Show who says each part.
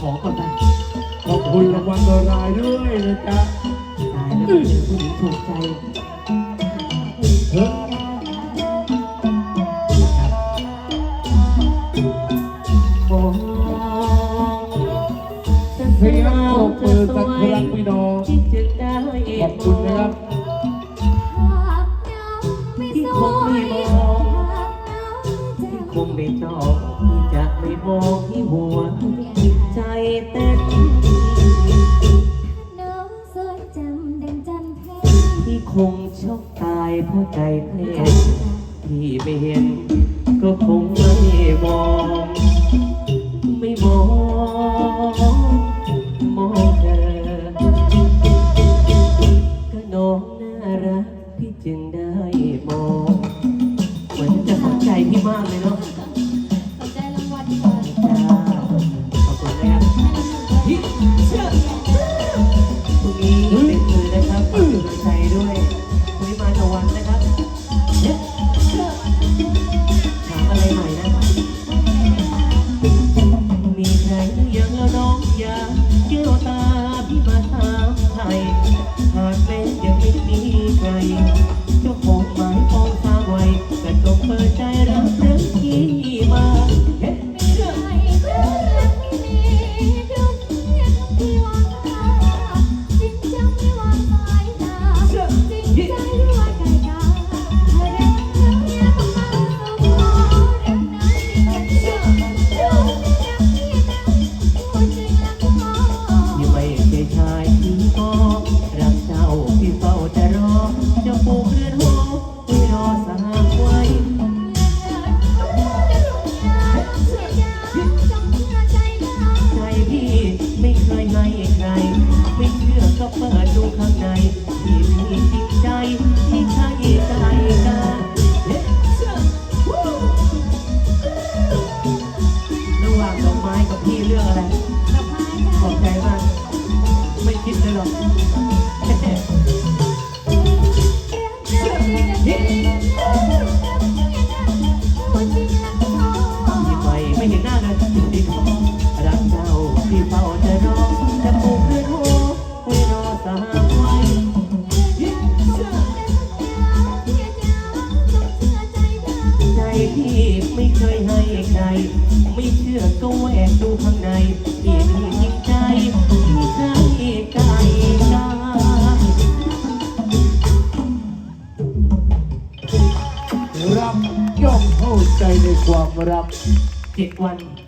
Speaker 1: ขอก่อนไป
Speaker 2: ขอบคุณรางวัลดอรายด้วยนะจ๊ะ
Speaker 1: ตายแล้วเจอผู้หญิงถูกใจ
Speaker 2: เฮ้ย
Speaker 1: ขอพลงโลกเปิดสักครั้งพ
Speaker 2: ี่น้อง
Speaker 1: ขอบคุณนะครับ
Speaker 3: ที่คงไม่มองที่คง
Speaker 1: ไม่จ้องะไม่มองที่หัว
Speaker 3: ใ
Speaker 1: จเต้น
Speaker 3: น้องสวยจำดังจันเพชร
Speaker 1: ที่คงชอกตายเพราะใจเพลงที่ไม่เห็น ก็คงไม่มอง ไม่มองมองเธอก็น้องน่ารักพี่จึงได้มองเหมือนจะสนใจพี่มากเลยเนาะ รุ่งนี้เป็นคือนะครับขอบคุณใจด้วยพรุ่งนี้มาตะวันนะครับเชื่อเชื่อถามอะไรใหม่นะมีใครหรือยังแล้วน้องอยากเกี่ยวตาพี่มาถามไทย ก็เปิดดูข้างในที่มีจริงใจที่ใช่ใจกันระหว่างดอกไม้กับพี่เลือกอะไร
Speaker 3: ขอบใจ
Speaker 1: มาก ไม่คิดเลยหรอก เคยให้ใครไม่เชื่อก็แหวกดูข้างในที่มีจริงใจที่ใจไกลกา
Speaker 2: รักย่อมเข้าใจในความรัก
Speaker 1: เจ็ดวัน